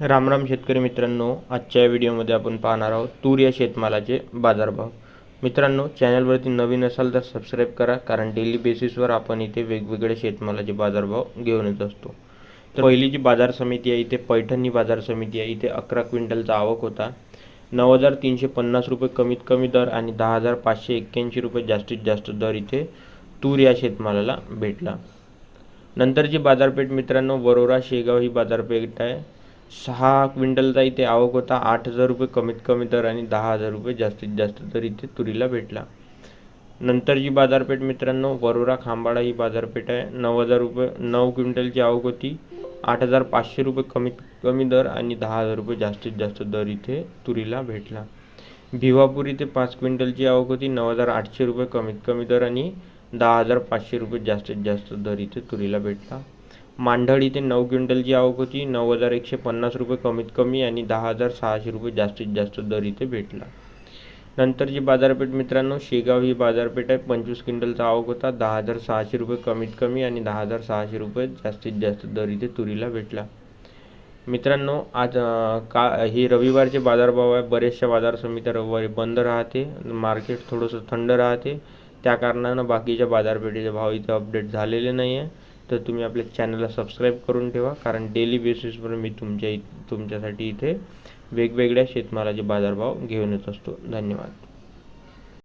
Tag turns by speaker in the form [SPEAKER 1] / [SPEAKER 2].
[SPEAKER 1] रामराम शेतकरी मित्रांनो आजच्या व्हिडिओमध्ये आपण पाहणार आहोत तूर या शेतमालाचे बाजारभाव. मित्रांनो चॅनलवरती नवीन असाल तर सबस्क्राईब करा कारण डेली बेसिसवर आपण इथे वेगवेगळे शेतमालाचे बाजारभाव घेऊन येत असतो. तर पहिली जी बाजार समिती आहे इथे पैठणी बाजार समिती आहे. इथे अकरा क्विंटलचा आवक होता. नऊ हजार तीनशे पन्नास रुपये कमीत कमी दर आणि दहा हजार पाचशे एक्क्याऐंशी रुपये जास्तीत जास्त दर इथे तूर या शेतमालाला भेटला. नंतरची बाजारपेठ मित्रांनो वरोरा शेगाव ही बाजारपेठ आहे. सहा क्विंटलचा इथे आवक होता. आठ हजार रुपये कमीत कमी दर आणि दहा हजार रुपये जास्तीत जास्त दर इथे तुरीला भेटला. नंतर जी बाजारपेठ मित्रांनो वरोरा खांबाडा ही बाजारपेठ आहे. नऊ हजार रुपये नऊ क्विंटलची आवक होती. आठ हजार पाचशे रुपये कमीत कमी दर आणि दहा हजार रुपये जास्तीत जास्त दर इथे तुरीला भेटला. भिवापूर इथे पाच क्विंटलची आवक होती. नऊ हजार आठशे रुपये कमीत कमी दर आणि दहा हजार पाचशे रुपये जास्तीत जास्त दर इथे तुरीला भेटला. मांढळ इथे नऊ क्विंटलची आवक होती नऊ हजार एकशे पन्नास रुपये कमीत कमी आणि दहा हजार सहाशे रुपये जास्तीत जास्त दर इथे भेटला. नंतरची बाजारपेठ मित्रांनो शेगाव ही बाजारपेठ आहे. पंचवीस क्विंटलचा आवक होता दहा हजार सहाशे रुपये कमीत कमी आणि दहा हजार सहाशे रुपये जास्तीत जास्त दर इथे तुरीला भेटला. मित्रांनो आज का हे रविवारचे बाजारभाव आहे. बरेचशा बाजार समित्या रविवारी बंद राहते. मार्केट थोडंसं थंड राहते. त्या कारणानं बाकीच्या बाजारपेठेचे भाव इथे अपडेट झालेले नाही आहे तर तुम्ही आपल्या चॅनलला सबस्क्राईब करून ठेवा. कारण डेली बेसिसवर मी तुमच्या इ तुमच्यासाठी इथे वेगवेगळ्या शेतमालाचे बाजारभाव घेऊन येत असतो. धन्यवाद.